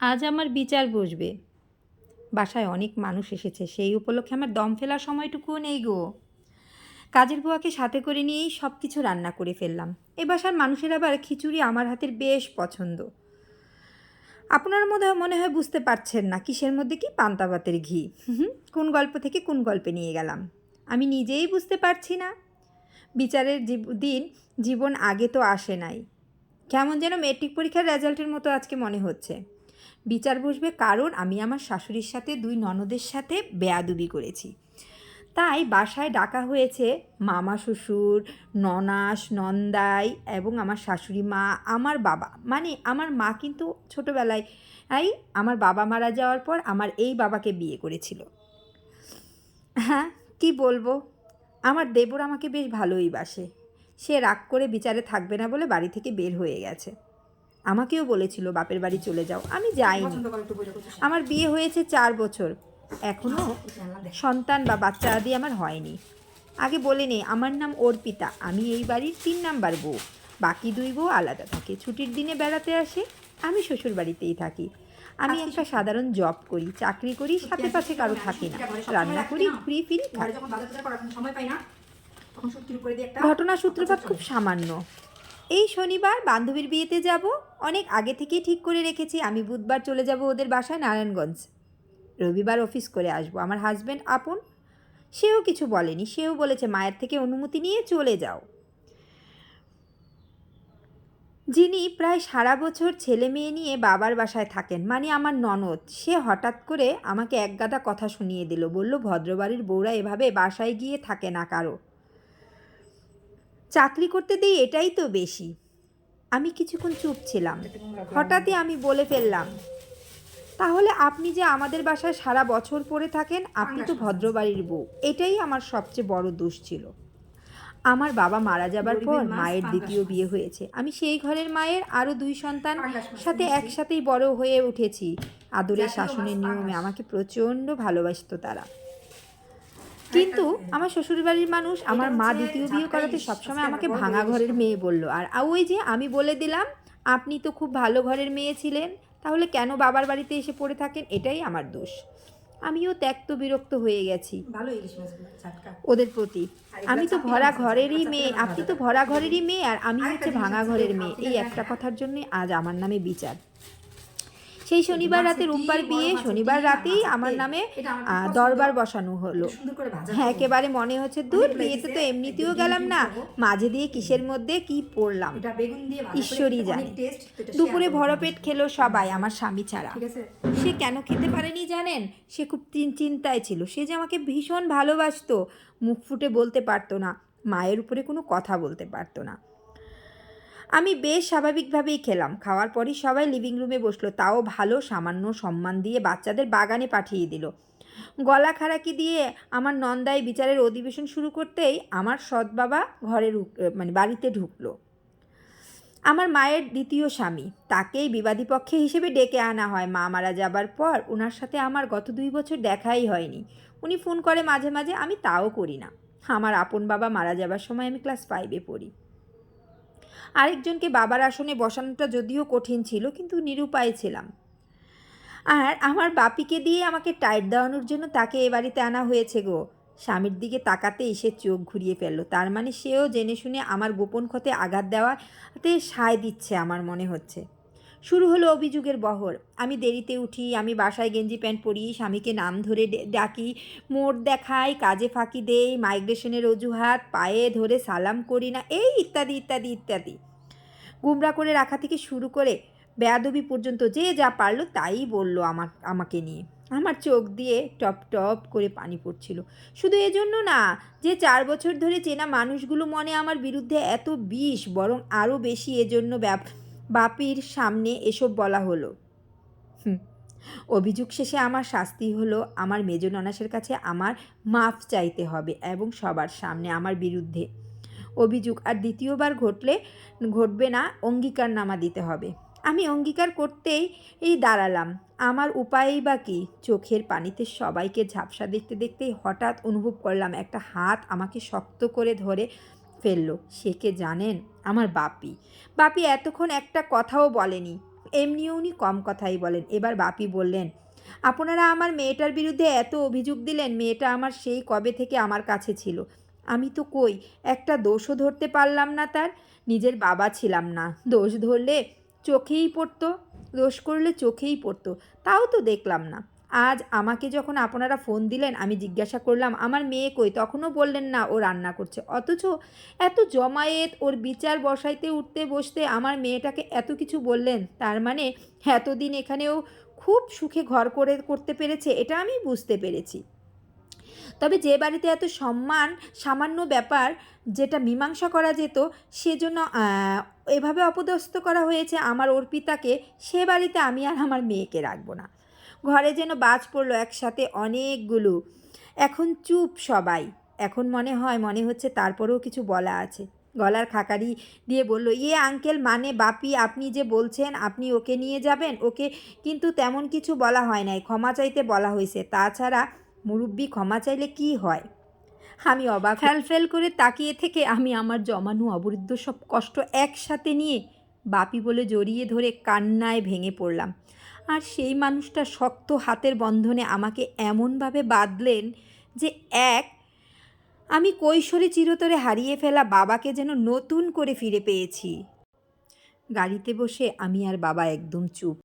আজ আমার বিচার বসবে। বাসায় অনেক মানুষ এসেছে, সেই উপলক্ষে আমার দম ফেলার সময়টুকুও নেই গো। কাজের বুয়াকে সাথে করে নিয়েই সব কিছু রান্না করে ফেললাম। এ বাসার মানুষের আবার খিচুড়ি আমার হাতের বেশ পছন্দ। আপনার মধ্যে মনে হয় বুঝতে পারছেন না, কিসের মধ্যে কি পান্তা ভাতের ঘি কোন গল্প থেকে কোন গল্পে নিয়ে গেলাম। আমি নিজেই বুঝতে পারছি না। বিচারের দিন, জীবন আগে তো আসে নাই। কেমন যেন মেট্রিক পরীক্ষার রেজাল্টের মতো আজকে মনে হচ্ছে। বিচার বসবে কারণ আমি আমার শাশুড়ির সাথে, দুই ননদের সাথে বেয়াদুবি করেছি। তাই বাসায় ডাকা হয়েছে মামা শ্বশুর, ননাস, নন্দাই এবং আমার শাশুড়ি মা, আমার বাবা। মানে আমার মা কিন্তু ছোটোবেলায় আমার বাবা মারা যাওয়ার পর আমার এই বাবাকে বিয়ে করেছিল। হ্যাঁ কি বলব? আমার দেবর আমাকে বেশ ভালোই বাসে। সে রাগ করে বিচারে থাকবে না বলে বাড়ি থেকে বের হয়ে গেছে। আমাকেও বলেছিল বাপের বাড়ি চলে যাও। আমি যাইনি। আমার বিয়ে হয়েছে চার বছর। এখনও সন্তান বা বাচ্চা আদি আমার হয়নি। আগে বলে নেই আমার নাম অর্পিতা আমি এই বাড়ির তিন নাম্বার বউ। বাকি দুই বউ আলাদা থাকে। ছুটির দিনে বেড়াতে আসে আমি শ্বশুর বাড়িতেই থাকি। আমি একটা সাধারণ জব করি চাকরি করি সাথে পাশে কারও থাকি না। রান্না করি ঘুরি ফিরি ঘটনা সূত্রপাত খুব সামান্য। এই শনিবার বান্ধবীর বিয়েতে যাব। অনেক আগে থেকেই ঠিক করে রেখেছি, আমি বুধবার চলে যাব ওদের বাসায় নারায়ণগঞ্জ। রবিবার অফিস করে আসব। আমার হাজব্যান্ড আপন, সেও কিছু বলেনি। সেও বলেছে, মায়ের থেকে অনুমতি নিয়ে চলে যাও। যিনি প্রায় সারা বছর ছেলে মেয়ে নিয়ে বাবার বাসায় থাকেন মানে আমার ননদ, সে হঠাৎ করে আমাকে একগাদা কথা শুনিয়ে দিল। বলল, ভদ্রবাড়ির বউরা এভাবে বাসায় গিয়ে থাকে না কারও। চাকরি করতে দিই এটাই তো বেশি। আমি কিছুক্ষণ চুপ ছিলাম। হঠাৎই আমি বলে ফেললাম তাহলে আপনি যে আমাদের বাসায় সারা বছর পরে থাকেন আপনি তো ভদ্রবাড়ির বউ। এটাই আমার সবচেয়ে বড় দোষ ছিল। আমার বাবা মারা যাবার পর মায়ের দ্বিতীয় বিয়ে হয়েছে। আমি সেই ঘরের মায়ের আরও দুই সন্তান সাথে একসাথেই বড় হয়ে উঠেছি। আদরের শাসনের নিয়মে আমাকে প্রচণ্ড ভালোবাসত তারা। কিন্তু আমার শ্বশুরবাড়ির মানুষ আমার মা দ্বিতীয় বিয়ে করাতে সবসময় আমাকে ভাঙা ঘরের মেয়ে বলল। আর ওই যে আমি বলে দিলাম আপনি তো খুব ভালো ঘরের মেয়ে ছিলেন তাহলে কেন বাবার বাড়িতে এসে পড়ে থাকেন? এটাই আমার দোষ। আমিও ত্যক্ত বিরক্ত হয়ে গেছি। ওদের প্রতি। আমি তো ভরা ঘরেরই মেয়ে আপনি তো ভরা ঘরেরই মেয়ে আর আমি হচ্ছে ভাঙা ঘরের মেয়ে। এই একটা হ্যাঁ। কথার জন্যই আজ আমার নামে বিচার। সেই শনিবার রাতে রূপবার বিয়ে শনিবার রাতেই আমার নামে। দরবার বসানো হলো। হ্যাঁ একেবারে মনে হচ্ছে দূর বিয়েতে তো এমনিতেও গেলাম না। মাঝে দিয়ে কিসের মধ্যে কি পড়লাম? ঈশ্বরই জানে। দুপুরে। ভরপেট খেলো সবাই আমার স্বামী ছাড়া। সে কেন খেতে পারেনি জানেন? সে খুব চিন- চিন্তায় ছিল। সে যে আমাকে ভীষণ ভালোবাসতো মুখ ফুটে বলতে পারতো না মায়ের উপরে কোনো কথা বলতে পারতো না। আমি বেশ স্বাভাবিকভাবেই খেলাম। খাওয়ার পরই সবাই লিভিং রুমে বসল। তাও ভালো সামান্য সম্মান দিয়ে বাচ্চাদের বাগানে পাঠিয়ে দিল। গলা খারাকি দিয়ে আমার নন্দায় বিচারের অধিবেশন শুরু করতেই আমার সৎ বাবা ঘরে মানে বাড়িতে ঢুকলো। আমার মায়ের দ্বিতীয় স্বামী। তাকেই বিবাদী পক্ষে হিসেবে ডেকে আনা হয়। মা মারা যাবার পর ওনার সাথে আমার গত দুই বছর দেখাই হয়নি। উনি ফোন করে মাঝে মাঝে আমি তাও করি না। আমার আপন বাবা মারা যাবার সময় আমি ক্লাস ফাইভে পড়ি। আরেকজনকে বাবার আসনে বসানোটা যদিও কঠিন ছিল, কিন্তু নিরুপায় ছিলাম। আর আমার বাপিকে দিয়ে আমাকে টাইট দেওয়ানোর জন্য তাকে এ বাড়িতে আনা হয়েছে গো। স্বামীর দিকে তাকাতে এসে চোখ ঘুরিয়ে ফেলল। তার মানে সেও জেনে শুনে আমার গোপন ক্ষতে আঘাত দেওয়াতে সায় দিচ্ছে আমার মনে হচ্ছে। শুরু হলো অভিযোগের বহর। আমি দেরিতে উঠি, আমি বাসায় গেঞ্জি প্যান্ট পরি, স্বামীকে নাম ধরে ডাকি, মোড় দেখাই, কাজে ফাঁকি দেই, মাইগ্রেশনের অজুহাত, পায়ে ধরে সালাম করি না, এই ইত্যাদি ইত্যাদি ইত্যাদি। গুমরা করে রাখা থেকে শুরু করে বেয়াদবি পর্যন্ত যে যা পারল তাই বলল আমার, আমাকে নিয়ে। আমার চোখ দিয়ে টপ টপ করে পানি পড়ছিল। শুধু এজন্য না, যে চার বছর ধরে চেনা মানুষগুলো মনে আমার বিরুদ্ধে এত বিষ, বরং আরও বেশি এজন্য ব্যাপ বাপির সামনে এসব বলা হলো। অভিযোগ শেষে আমার শাস্তি হলো, আমার মেজ ননাসের কাছে আমার মাফ চাইতে হবে এবং সবার সামনে আমার বিরুদ্ধে। অভিযোগ আর দ্বিতীয়বার ঘটলে, ঘটবে না, অঙ্গীকারনামা দিতে হবে। আমি অঙ্গীকার করতেই এই দাঁড়ালাম। আমার উপায়ই বা কী? চোখের পানিতে সবাইকে ঝাপসা দেখতে দেখতেই হঠাৎ অনুভব করলাম, একটা হাত আমাকে শক্ত করে ধরে ফেলল। সে কে জানেন? আমার বাপি। বাপি এতক্ষণ একটা কথাও বলেনি। এমনিও উনি কম কথাই বলেন। এবার বাপি বললেন, আপনারা আমার মেয়েটার বিরুদ্ধে এত অভিযোগ দিলেন, মেয়েটা আমার সেই কবে থেকে আমার কাছে ছিল। আমি তো কই, একটা দোষও ধরতে পারলাম না তার, নিজের বাবা ছিলাম না। দোষ ধরলে চোখেই পড়তো, দোষ করলে চোখেই পড়তো। তাও তো দেখলাম না। আজ আমাকে যখন আপনারা ফোন দিলেন, আমি জিজ্ঞাসা করলাম, আমার মেয়ে কই? তখনও বললেন না, ও রান্না করছে। অথচ এত জমায়েত, ওর বিচার বসাইতে, উঠতে, বসতে আমার মেয়েটাকে এত কিছু বললেন, তার মানে এতদিন এখানেও খুব সুখে ঘর করে, করতে পেরেছে, এটা আমি বুঝতে পেরেছি। তবে যে বাড়িতে এত সম্মান, সামান্য ব্যাপার, যেটা মীমাংসা করা যেত, সেজন্য এভাবে অপদস্থ করা হয়েছে আমার অর্পিতাকে, সে বাড়িতে আমি আর আমার মেয়েকে রাখব না। ঘরে যেন বাজ পড়ল একসাথে অনেকগুলো। এখন চুপ সবাই। এখন মনে হয়, মনে হচ্ছে তারপরেও কিছু বলা আছে। গলার খাকারি দিয়ে বলল ইয়ে আঙ্কেল মানে বাপি, আপনি যে বলছেন, আপনি ওকে নিয়ে যাবেন? ওকে কিন্তু তেমন কিছু বলা হয় নাই। ক্ষমা চাইতে বলা হয়েছে। তাছাড়া মুরব্বি, ক্ষমা চাইলে কি হয়? আমি অবাক ফেল ফেল করে তাকিয়ে থেকে আমি আমার জমানো অবরুদ্ধ সব কষ্ট একসাথে নিয়ে বাপি বলে জড়িয়ে ধরে কান্নায় ভেঙে পড়লাম। আর সেই মানুষটা শক্ত হাতের বন্ধনে আমাকে এমনভাবে বাঁধলেন যে, এক, আমি কৈশোরে চিরতরে হারিয়ে ফেলা বাবাকে যেন নতুন করে ফিরে পেয়েছি। গাড়িতে বসে আমি আর বাবা একদম চুপ।